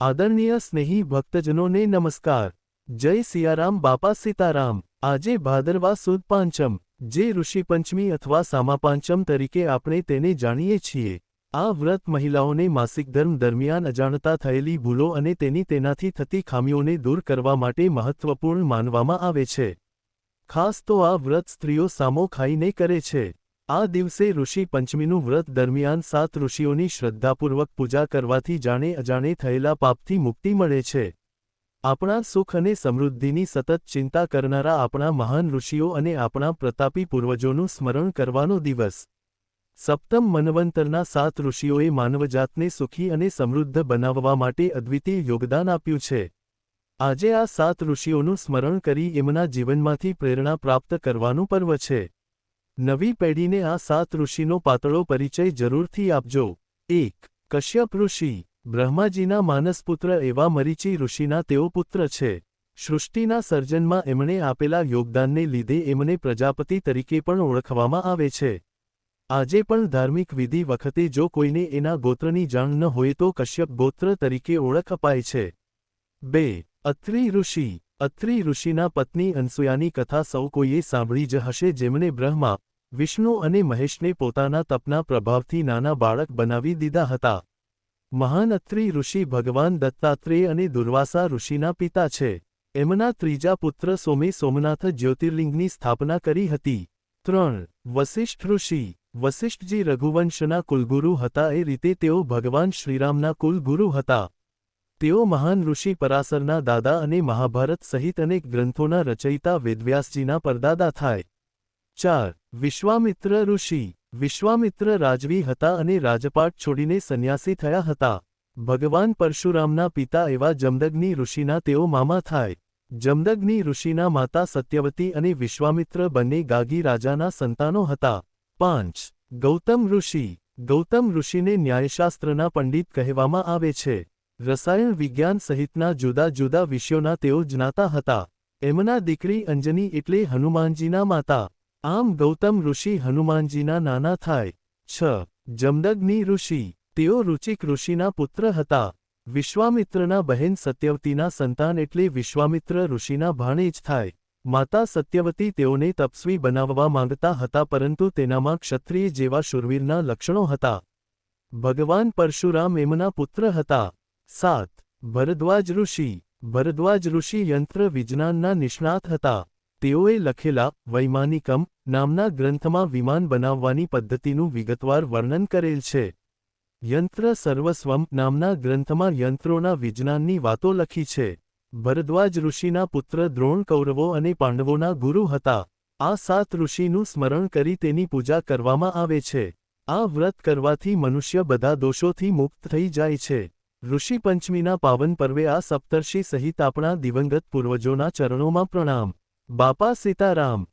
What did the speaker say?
આદરણીય સ્નેહી ભક્તજનોને નમસ્કાર. જય સિયારામ બાપા સીતારામ. આજે ભાદરવા સુદ પાંચમ, જે ઋષિ પંચમી અથવા સામા પાંચમ તરીકે આપણે તેને જાણીએ છીએ. આ વ્રત મહિલાઓને માસિક ધર્મ દરમિયાન અજાણતા થયેલી ભૂલો અને તેની તેનાથી થતી ખામીઓને દૂર કરવા માટે મહત્વપૂર્ણ માનવામાં આવે છે. ખાસ તો આ વ્રત સ્ત્રીઓ સામો ખાઈને કરે છે. આ દિવસે ઋષિ પંચમીનું વ્રત દરમિયાન સાત ઋષિઓની શ્રદ્ધાપૂર્વક પૂજા કરવાથી જાણે અજાણે થયેલા પાપથી મુક્તિ મળે છે. આપણા સુખ અને સમૃદ્ધિની સતત ચિંતા કરનારા આપણા મહાન ઋષિઓ અને આપણા પ્રતાપી પૂર્વજોનું સ્મરણ કરવાનો દિવસ. સપ્તમ મન્વંતરના સાત ઋષિઓએ માનવજાતને સુખી અને સમૃદ્ધ બનાવવા માટે અદ્વિતીય યોગદાન આપ્યું છે. આજે આ સાત ઋષિઓનું સ્મરણ કરી એમના જીવનમાંથી પ્રેરણા પ્રાપ્ત કરવાનું પર્વ છે. નવી પેઢીને આ સાત ઋષિનો પાતળો પરિચય જરૂરથી આપજો. એક, કશ્યપ ઋષિ. બ્રહ્માજીના માનસપુત્ર એવા મરીચી ઋષિના તેઓ પુત્ર છે. સૃષ્ટિના સર્જનમાં એમણે આપેલા યોગદાનને લીધે એમને પ્રજાપતિ તરીકે પણ ઓળખવામાં આવે છે. આજે પણ ધાર્મિક વિધિ વખતે જો કોઈને એના ગોત્રની જાણ ન હોય તો કશ્યપ ગોત્ર તરીકે ઓળખ અપાય છે. બે, અત્રિ ઋષિ. અત્રિ ઋષિના પત્ની અનસુયાની કથા સૌ કોઈએ સાંભળી જ હશે જેમણે બ્રહ્મા, વિષ્ણુ અને મહેશને પોતાના તપના પ્રભાવથી નાના બાળક બનાવી દીધા હતા. મહાન અત્રિ ઋષિ ભગવાન દત્તાત્રેય અને દુર્વાસા ઋષિના પિતા છે. એમના ત્રીજા પુત્ર સોમે સોમનાથ જ્યોતિર્લિંગની સ્થાપના કરી હતી. ત્રણ, વસિષ્ઠ ઋષિ. વસિષ્ઠજી રઘુવંશના કુલગુરુ હતા, એ રીતે તેઓ ભગવાન શ્રીરામના કુલગુરુ હતા. તેઓ મહાન ઋષિ પરાસરના દાદા અને મહાભારત સહિત અનેક ગ્રંથોના રચયિતા વેદવ્યાસજીના પરદાદા થાય. ચાર, વિશ્વામિત્ર ઋષિ. વિશ્વામિત્ર રાજવી હતા અને રાજપાટ છોડીને સંન્યાસી થયા હતા. ભગવાન પરશુરામના પિતા એવા જમદગ્નિ ઋષિના તેઓ મામા થાય. જમદગ્નિ ઋષિના માતા સત્યવતી અને વિશ્વામિત્ર બંને ગાગી રાજાના સંતાનો હતા. પાંચ, ગૌતમ ઋષિ. ગૌતમ ઋષિને ન્યાયશાસ્ત્રના પંડિત કહેવામાં આવે છે. રસાયણ વિજ્ઞાન સહિતના જુદા જુદા વિષયોના તેઓ જ્ઞાતા હતા. એમના દીકરી અંજની એટલે હનુમાનજીના માતા. આમ ગૌતમ ઋષિ હનુમાનજીના નાના થાય. છ. જમદગ્નિ ઋષિ. તેઓ ઋચિક ઋષિના પુત્ર હતા. વિશ્વામિત્રના બહેન સત્યવતીના સંતાન એટલે વિશ્વામિત્ર ઋષિના ભાણેજ થાય. માતા સત્યવતી તેઓને તપસ્વી બનાવવા માંગતા હતા પરંતુ તેનામાં ક્ષત્રિય જેવા શુરવીરના લક્ષણો હતા. ભગવાન પરશુરામ એમના પુત્ર હતા. સાત. ભરદ્વાજ ઋષિ. ભરદ્વાજ ઋષિ યંત્ર વિજ્ઞાનના નિષ્ણાત હતા. તેઓએ લખેલા વૈમાનિકમ નામના ગ્રંથમાં વિમાન બનાવવાની પદ્ધતિનું વિગતવાર વર્ણન કરેલ છે. યંત્ર સર્વસ્વમ નામના ગ્રંથમાં યંત્રોના વિજ્ઞાનની વાતો લખી છે. ભરદ્વાજ ઋષિના પુત્ર દ્રોણ કૌરવો અને પાંડવોના ગુરુ હતા. આ સાત ઋષિનું સ્મરણ કરી તેની પૂજા કરવામાં આવે છે. આ વ્રત કરવાથી મનુષ્ય બધા દોષોથી મુક્ત થઈ જાય છે. ઋષિ પંચમીના પાવન પર્વે આ સપ્તર્ષિ સહિત આપણા દિવંગત પૂર્વજોના ચરણોમાં પ્રણામ. બાપા સીતારામ.